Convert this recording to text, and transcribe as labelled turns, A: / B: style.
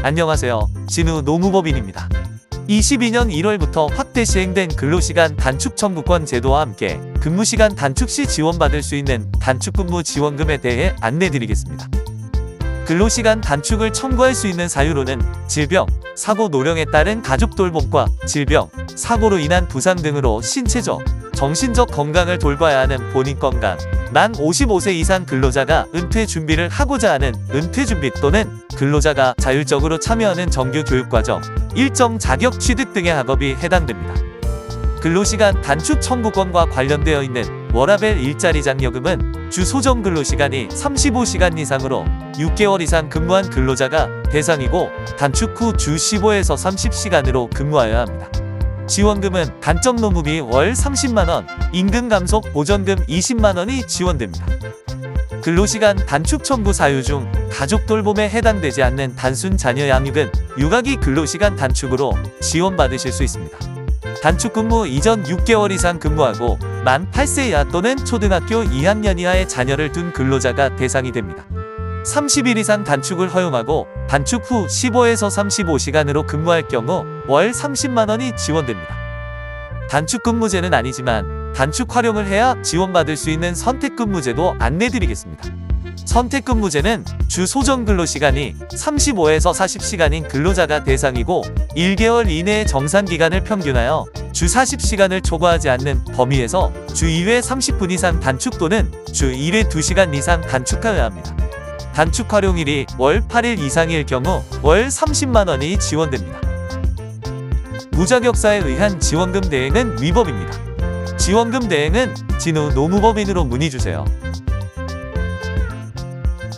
A: 안녕하세요. 진우 노무법인입니다. 22년 1월부터 확대 시행된 근로시간 단축 청구권 제도와 함께 근무시간 단축 시 지원받을 수 있는 단축근무 지원금에 대해 안내드리겠습니다. 근로시간 단축을 청구할 수 있는 사유로는 질병, 사고 노령에 따른 가족 돌봄과 질병, 사고로 인한 부상 등으로 신체적, 정신적 건강을 돌봐야 하는 본인 건강, 만 55세 이상 근로자가 은퇴 준비를 하고자 하는 은퇴 준비 또는 근로자가 자율적으로 참여하는 정규 교육과정, 일정 자격 취득 등의 학업이 해당됩니다. 근로시간 단축 청구권과 관련되어 있는 워라벨 일자리 장려금은 주 소정 근로시간이 35시간 이상으로 6개월 이상 근무한 근로자가 대상이고 단축 후 주 15에서 30시간으로 근무하여야 합니다. 지원금은 단점 노무비 월 30만원, 임금 감속 보전금 20만원이 지원됩니다. 근로시간 단축 청구 사유 중 가족 돌봄에 해당되지 않는 단순 자녀 양육은 육아기 근로시간 단축으로 지원받으실 수 있습니다. 단축 근무 이전 6개월 이상 근무하고 만 8세 이하 또는 초등학교 2학년 이하의 자녀를 둔 근로자가 대상이 됩니다. 30일 이상 단축을 허용하고 단축 후 15에서 35시간으로 근무할 경우 월 30만원이 지원됩니다. 단축 근무제는 아니지만 단축 활용을 해야 지원받을 수 있는 선택 근무제도 안내드리겠습니다. 선택 근무제는 주 소정 근로 시간이 35에서 40시간인 근로자가 대상이고 1개월 이내의 정상 기간을 평균하여 주 40시간을 초과하지 않는 범위에서 주 2회 30분 이상 단축 또는 주 1회 2시간 이상 단축하여야 합니다. 단축 활용일이 월 8일 이상일 경우 월 30만 원이 지원됩니다. 무자격사에 의한 지원금 대행은 위법입니다. 지원금 대행은 진우 노무법인으로 문의 주세요.